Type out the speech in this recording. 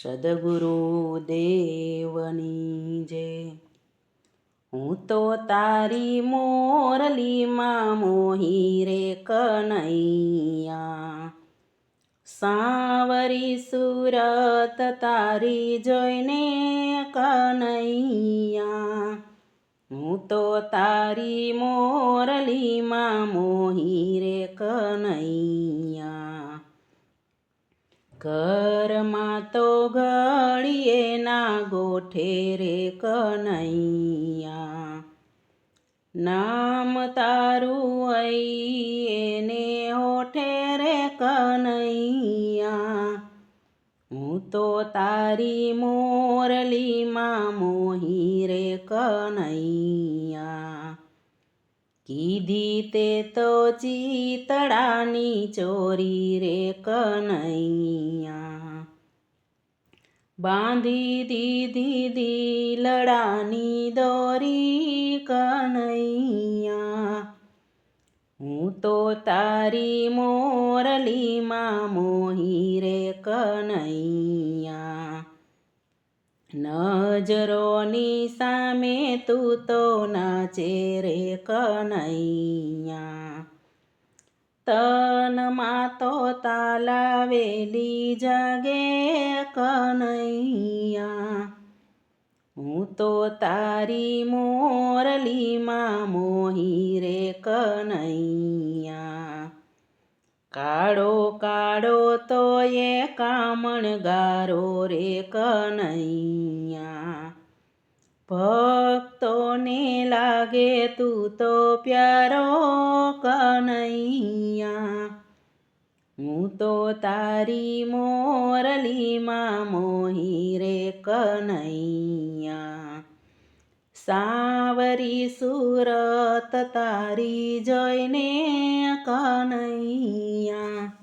સદગુરુ દેવની જય. હું તો તારી મોરલીમાં મોહી રે કનૈયા. સાવરી સુરત તારી જોઈને કનૈયા. હું તો તારી મોરલીમાં મોહી રે કનૈયા. ઘરમાં તો ઘડીએ ના ગોઠે રે કનૈયા. નામ તારું એને હોઠે રે કનૈયા. હું તો તારી મોરલીમાં મોહી રે કનૈયા. કીધી તે તો ચીતડાની ચોરી રે કનૈયા. બાંધી દીધી દિલડાની દોરી કનૈયા. હું તો તારી મોરલીમાં મોહી રે કનૈયા. નજરોની સામે તું તો નાચે રે કનૈયા. તનમાં તો તાલાવેલી જાગે કનૈયા. હું તો તારી મોરલીમાં મોહી રે કનૈયા કાળો કાળો તો એ કામણ ગારો રે કનૈયા. ભક્તોને લાગે તું તો પ્યારો કનૈયા. હું તો તારી મોરલીમાં મોહી રે કનૈયા. સાવરી સુરત તારી જોઈને કનૈયા.